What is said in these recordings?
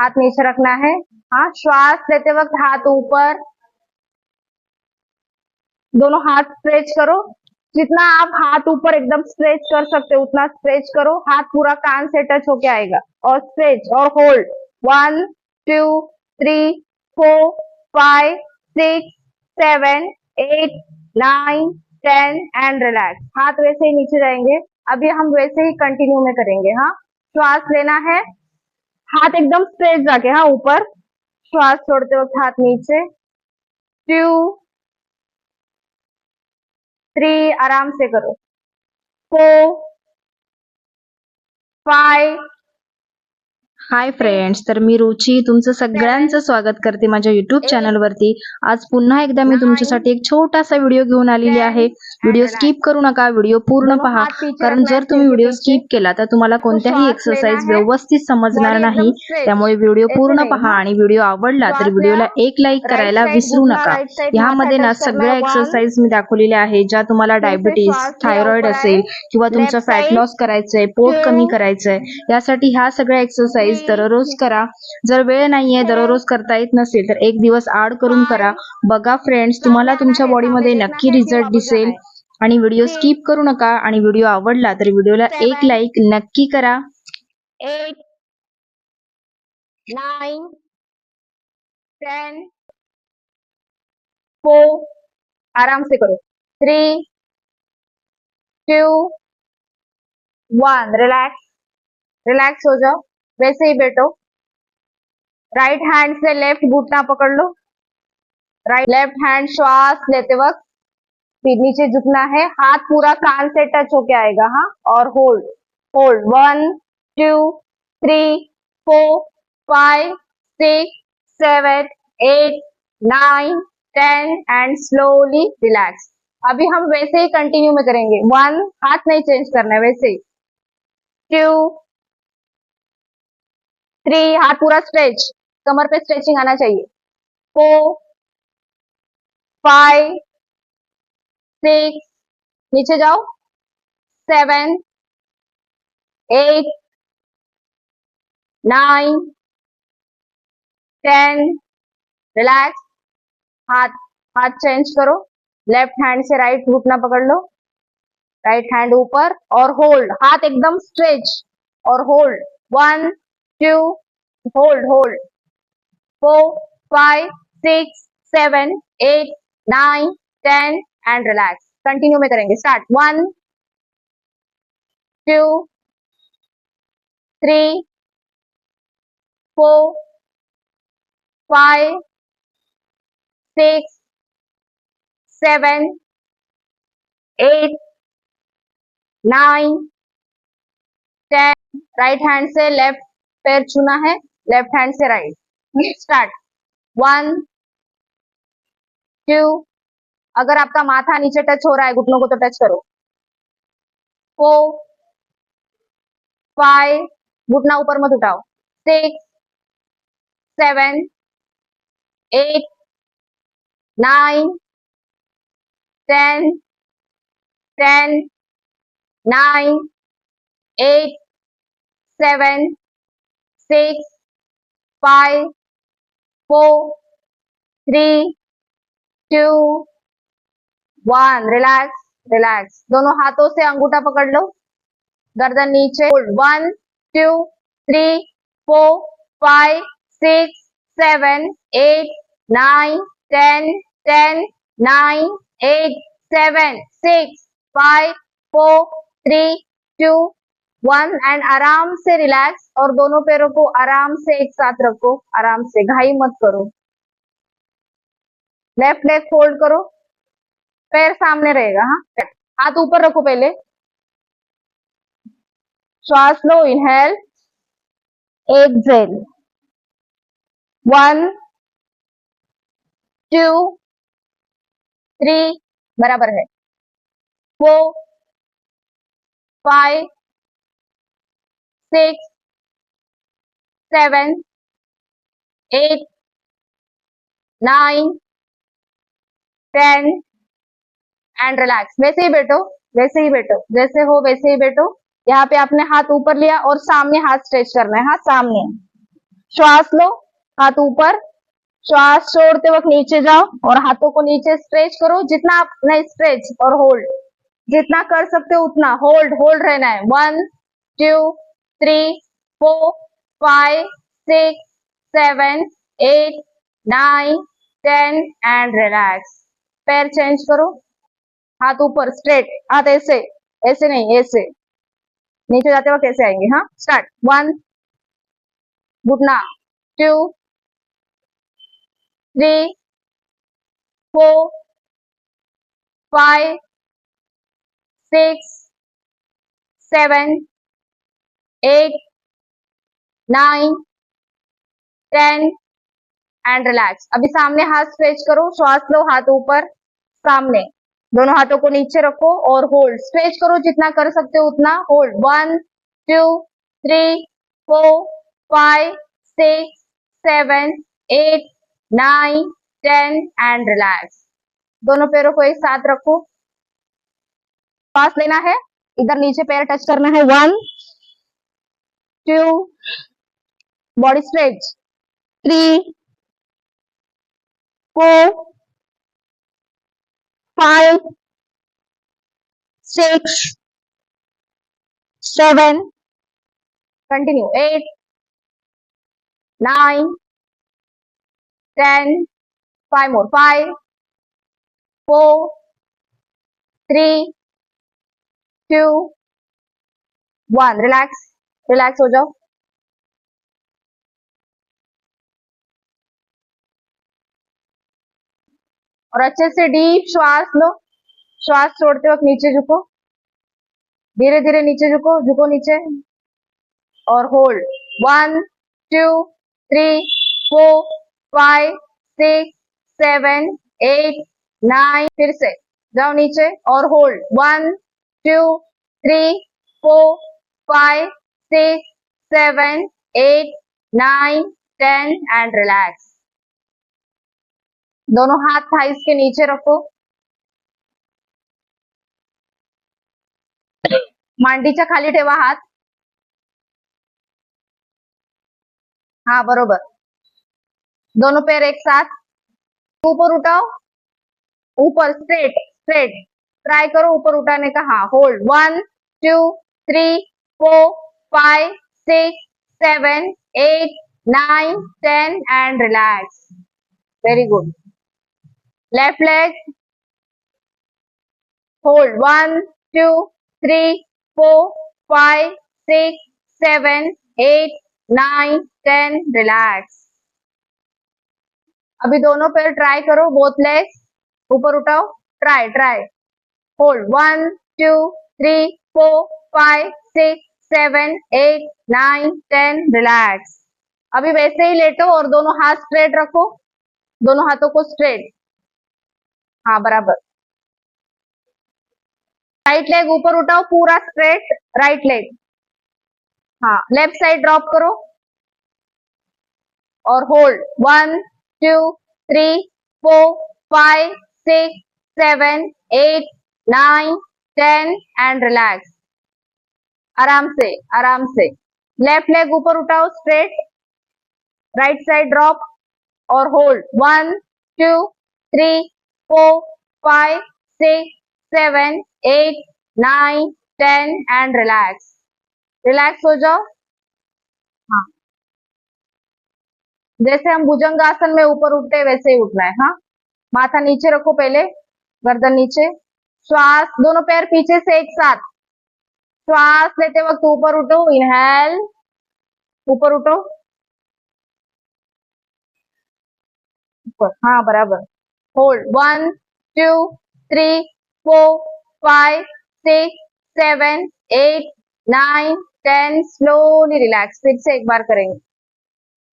हाथ नीचे रखना है। हाँ श्वास लेते वक्त हाथ ऊपर। दोनों हाथ स्ट्रेच करो। जितना आप हाथ ऊपर एकदम स्ट्रेच कर सकते हो, उतना स्ट्रेच करो। हाथ पूरा कान से टच होके आएगा। और स्ट्रेच, और hold. One, two, three, four, five, six, seven, eight, nine, ten, and relax. हाथ वैसे ही नीचे जाएँगे। अभी हम वैसे ही कंटिन्यू में करेंगे। हाँ श्वास लेना है। हाथ एकदम स्ट्रेट जाके हाँ ऊपर। श्वास छोड़ते वक्त हाथ नीचे। टू थ्री आराम से करो। फोर फाइव हाय फ्रेंड्स तर मी रुची. तुमचं सगळ्यांचं स्वागत करते माझ्या युट्यूब चॅनलवरती आज पुन्हा एकदा मी तुमच्यासाठी एक छोटासा व्हिडिओ घेऊन आलेली आहे. व्हिडिओ स्किप करू नका. व्हिडिओ पूर्ण पहा. कारण जर तुम्ही व्हिडिओ स्किप केला तर तुम्हाला कोणत्याही एक्सरसाइज व्यवस्थित समजणार नाही. त्यामुळे व्हिडिओ पूर्ण पहा आणि व्हिडिओ आवडला तर व्हिडिओला एक लाईक करायला विसरू नका. ह्यामध्ये ना सगळ्या एक्सरसाइज मी दाखवलेल्या आहे ज्या तुम्हाला डायबिटीस थायरॉइड असेल किंवा तुमचं फॅट लॉस करायचंय पोट कमी करायचंय. यासाठी ह्या सगळ्या एक्सरसाइज दररोज करा. जर वेळ नाहीये दररोज करता येत नसेल तर एक दिवस आड करून करा. बघा फ्रेंड्स तुम्हाला तुमच्या बॉडीमध्ये नक्की रिझल्ट दिसेल. आणि व्हिडिओ स्किप करू नका. आणि व्हिडिओ आवडला तर व्हिडिओला एक लाईक नक्की करा. एट नाईन टेन फोर आराम से करो. Three two one relax relax हो जाओ. वैसे ही बैठो राइट हैंड से लेफ़्ट घुटना पकड़ लो। राइट लेफ़्ट हैंड श्वास लेते वक्त फिर नीचे झुकना है। हाथ पूरा कान से टच होके आएगा हाँ? और hold hold one two three four five six seven eight nine ten and slowly relax अभी हम वैसे ही कंटिन्यू में करेंगे। वन हाथ नहीं चेंज करना है, वैसे ही। टू थ्री हाथ पूरा स्ट्रेच कमर पे स्ट्रेचिंग आना चाहिए। फोर फाइव सिक्स नीचे जाओ। Seven eight nine ten relax हाथ हाथ चेंज करो। लेफ़्ट हैंड से राइट घुटना पकड़ लो। राइट हैंड ऊपर और होल्ड हाथ एकदम स्ट्रेच और hold one two hold hold four five six seven eight nine ten and relax continue में करेंगे. Start one two three four five six seven eight nine ten right hand से left पैर छूना है left hand से right start one two अगर आपका माथा नीचे टच हो रहा है, घुटनों को तो टच करो. फोर फाइव घुटना ऊपर मत उठाओ. Six seven eight nine ten ten nine eight seven six five four three two one relax relax दोनों हाथों से अंगूठा पकड़ लो। गर्दन नीचे। One two three four five six seven eight nine ten ten nine eight seven six five four three two one and आराम से रिलैक्स और दोनों पैरों को आराम से एक साथ रखो, आराम से घाई मत करो। लेफ़्ट लेग फोल्ड करो, पैर सामने रहेगा हाँ? हाथ ऊपर रखो पहले। श्वास लो inhale exhale one two three बराबर है। Four five six seven eight nine ten and relax वैसे ही बैठो, वैसे ही बैठो, जैसे हो वैसे ही बैठो। यहाँ पे आपने हाथ ऊपर लिया और सामने हाथ स्ट्रेच करना है। हाथ सामने। श्वास लो, हाथ ऊपर। श्वास छोड़ते वक्त नीचे जाओ और हाथों को नीचे स्ट्रेच करो। जितना आप, नहीं स्ट्रेच और होल्ड जितना कर सकते हो उतना। होल्ड होल्ड रहना है। One two three four five six seven eight nine ten and relax पैर चेंज करो। हाथ ऊपर स्ट्रेट हाथ ऐसे ऐसे नहीं, ऐसे। नीचे जाते वक्त कैसे आएँगे हाँ? स्टार्ट वन घुटना। Two three four five six seven eight nine ten and relax अभी सामने हाथ स्ट्रेच करो, श्वास लो हाथ ऊपर, सामने। दोनों हाथों को नीचे रखो और होल्ड स्ट्रेच करो जितना कर सकते हो उतना hold one two three four five six seven eight nine ten and relax दोनों पैरों को एक साथ रखो। सांस लेना है। इधर नीचे पैर टच करना है। One two, body stretch, three, four, five, six, seven, continue, eight, nine, ten, five more, five, four, three, two, one, relax, relax, हो जाओ। और अच्छे से डीप श्वास लो। श्वास छोड़ते वक्त नीचे झुको। धीरे धीरे नीचे झुको झुको नीचे। और hold one two three four five six seven eight nine फिर से जाओ नीचे और hold one two three four five six seven eight nine ten and relax दोनों हाथ थाइस के नीचे रखो। मांडीच्या खाली ठेवा हात हाँ बरोबर। दोनों पैर एक साथ। ऊपर उठाओ। ऊपर स्ट्रेट स्ट्रेट ट्राई करो ऊपर उठाने का। हाँ hold one two three four five six seven eight nine ten and relax very good left leg. Hold. One, two, three, four, five, six, seven, eight, nine, ten. Relax. अभी दोनों पैर try करो both legs ऊपर उठाओ. Try try hold one two three four five six seven eight nine ten relax अभी वैसे ही लेटो और दोनों हाथ स्ट्रेट रखो। दोनों हाथों को स्ट्रेट हाँ बराबर। राइट लेग ऊपर उठाओ, पूरा स्ट्रेट राइट लेग हाँ लेफ़्ट साइड ड्रॉप करो। और hold one two three four five six seven eight nine ten and relax आराम से आराम से। लेफ़्ट लेग ऊपर उठाओ स्ट्रेट राइट साइड ड्रॉप और hold one two three four five six seven eight nine ten and relax relax हो जाओ। हाँ। जैसे हम भुजंग आसन में ऊपर उठते वैसे ही उठना है। हाँ। माथा नीचे रखो पहले, गर्दन नीचे। श्वास, दोनों पैर पीछे से एक साथ। श्वास लेते वक्त ऊपर उठो इनहेल ऊपर उठो। ऊपर हाँ बराबर। Hold one two three four five six seven eight nine ten slowly relax फिर से एक बार करेंगे।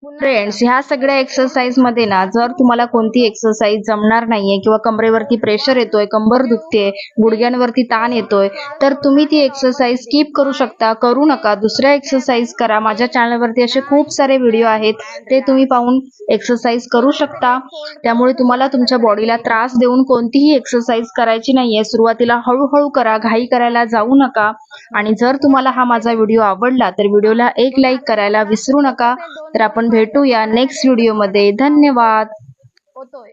फ्रेंड्स ह्या सगळ्या एक्सरसाइजमध्ये ना जर तुम्हाला कोणती एक्सरसाइज जमणार नाहीये किंवा कमरेवरती प्रेशर येतोय कंबर दुखते गुडघ्यांवरती ताण येतोय तर तुम्ही ती एक्सरसाइज स्किप करू शकता. करू नका. दुसऱ्या एक्सरसाइज करा. माझ्या चॅनलवरती असे खूप सारे व्हिडिओ आहेत. ते तुम्ही पाहून एक्सरसाइज करू शकता. त्यामुळे तुम्हाला तुमच्या बॉडीला त्रास देऊन कोणतीही एक्सरसाइज करायची नाहीये. सुरुवातीला हळूहळू करा. घाई करायला जाऊ नका. आणि जर तुम्हाला हा माझा व्हिडिओ आवडला तर व्हिडिओला एक लाईक करायला विसरू नका. तर आपण भेटूया नेक्स्ट व्हिडिओमध्ये धन्यवाद. होतोय.